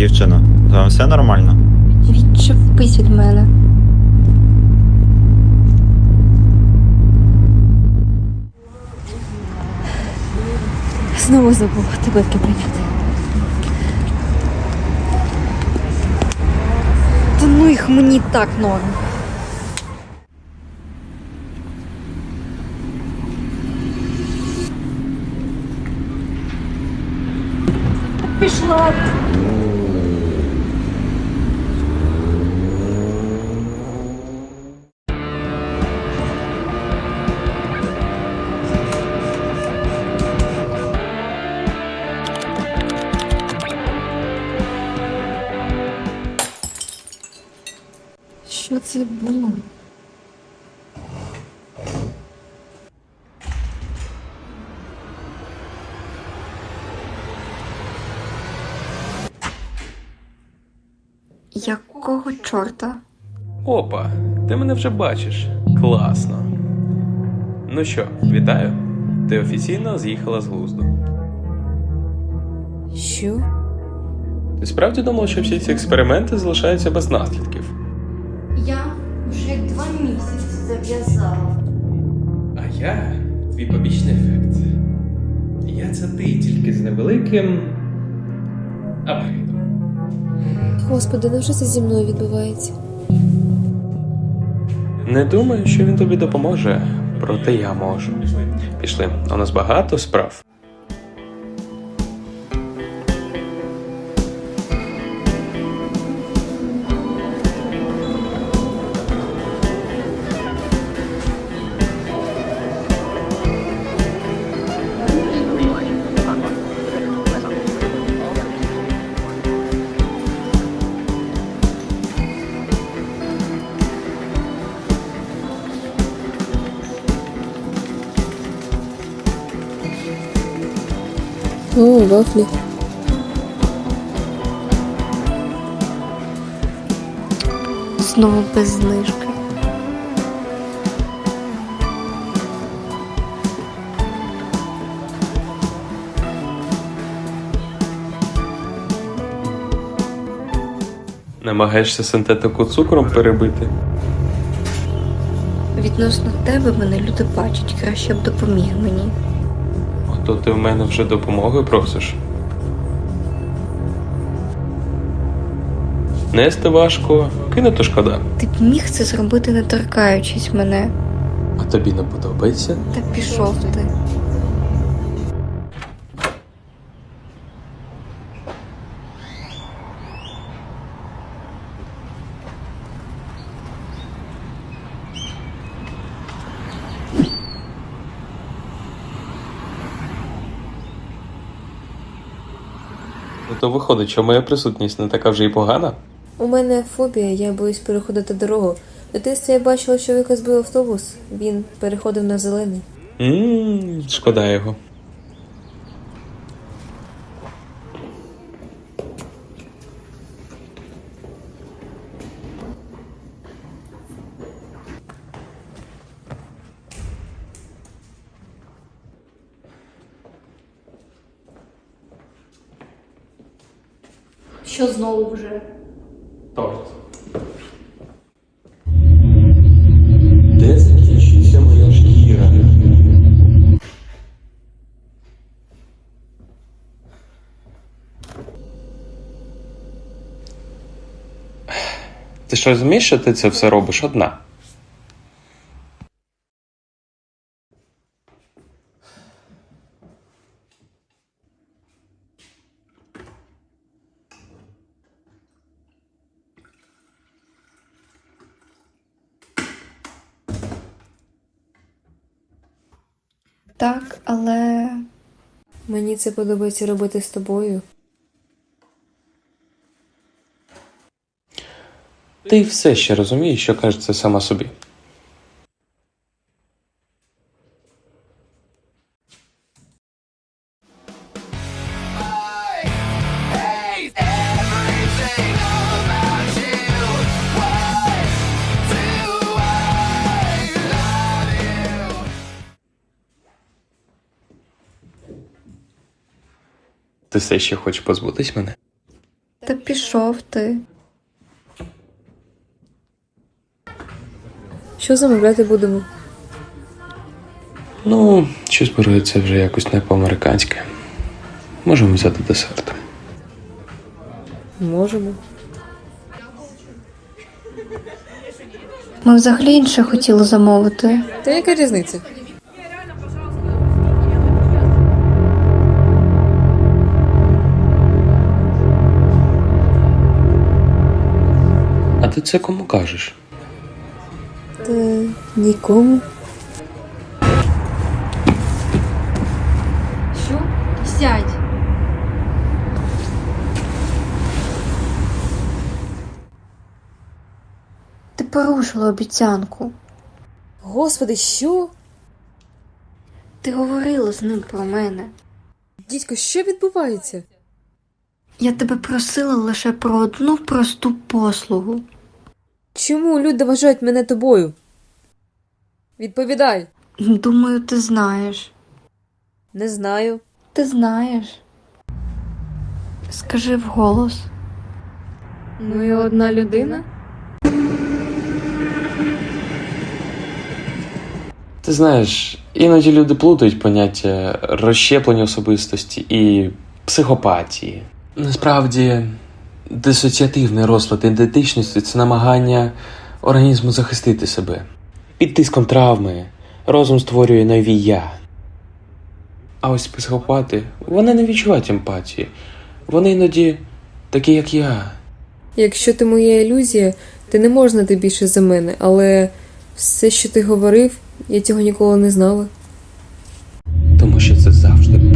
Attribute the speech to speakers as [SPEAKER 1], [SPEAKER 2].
[SPEAKER 1] Дівчина, вами все нормально?
[SPEAKER 2] Відчепись від мене. Знову забула таблетки прийняти. Та ну їх мені так норм. Пішла. Що це було? Якого чорта?
[SPEAKER 3] Опа, ти мене вже бачиш. Класно. Ну що, вітаю. Ти офіційно з'їхала з глузду.
[SPEAKER 2] Що?
[SPEAKER 3] Ти справді думала, що всі ці експерименти залишаються без наслідків?
[SPEAKER 2] Зав'язала.
[SPEAKER 3] А я твій побічний ефект. Я це ти тільки з невеликим. апгрейдом.
[SPEAKER 4] Господи, невже це зі мною відбувається?
[SPEAKER 3] Не думаю, що він тобі допоможе, проте я можу. Пішли, у нас багато справ.
[SPEAKER 4] О, вафлі.
[SPEAKER 2] Знову без знижки.
[SPEAKER 3] Намагаєшся синтетику цукром перебити.
[SPEAKER 2] Відносно тебе мене люди бачать, краще б допоміг мені.
[SPEAKER 3] Ото ти в мене вже допомоги просиш. Нести важко, кинути шкода.
[SPEAKER 2] Ти б міг це зробити, не торкаючись мене.
[SPEAKER 3] А тобі не подобається?
[SPEAKER 2] Та пішов ти.
[SPEAKER 3] То виходить, що моя присутність не така вже й погана.
[SPEAKER 4] У мене фобія, я боюсь переходити дорогу. В дитинстві я бачила, що Віка збив автобус. Він переходив на зелений.
[SPEAKER 3] Ммм, шкода його.
[SPEAKER 2] Що знову вже?
[SPEAKER 3] Торт. Де закінчиться моя шкіра? Ти ж розумієш, що ти це все робиш одна?
[SPEAKER 2] Так, але
[SPEAKER 4] Мені це подобається робити з тобою.
[SPEAKER 3] Ти все ще розумієш, що каже це сама собі. Ти все ще хочеш позбутись мене?
[SPEAKER 2] та пішов. ти.
[SPEAKER 4] Що замовляти будемо?
[SPEAKER 3] Ну, щось береться вже якось не по-американськи. Можемо взяти десерт.
[SPEAKER 4] Можемо.
[SPEAKER 2] Ми взагалі інше хотіли замовити.
[SPEAKER 4] Та яка різниця?
[SPEAKER 3] Ти це кому кажеш?
[SPEAKER 4] Та нікому.
[SPEAKER 2] Що? Сядь. Ти порушила обіцянку.
[SPEAKER 4] Господи, що?
[SPEAKER 2] Ти говорила з ним про мене.
[SPEAKER 4] Дідько, що відбувається?
[SPEAKER 2] Я тебе просила лише про одну просту послугу.
[SPEAKER 4] Чому люди вважають мене тобою? Відповідай.
[SPEAKER 2] Думаю, ти знаєш.
[SPEAKER 4] Не знаю.
[SPEAKER 2] Ти знаєш. Скажи вголос.
[SPEAKER 4] Ми одна людина?
[SPEAKER 3] Ти знаєш, іноді люди плутають поняття розщеплення особистості і психопатії. Насправді, дисоціативний розлад ідентичності це намагання організму захистити себе. Під тиском травми розум створює нові я. А ось психопати, вони не відчувають емпатії. Вони іноді такі, як я.
[SPEAKER 4] Якщо ти моя ілюзія, ти не можеш знати більше за мене, але все, що ти говорив, я цього ніколи не знала.
[SPEAKER 3] Тому що це завжди.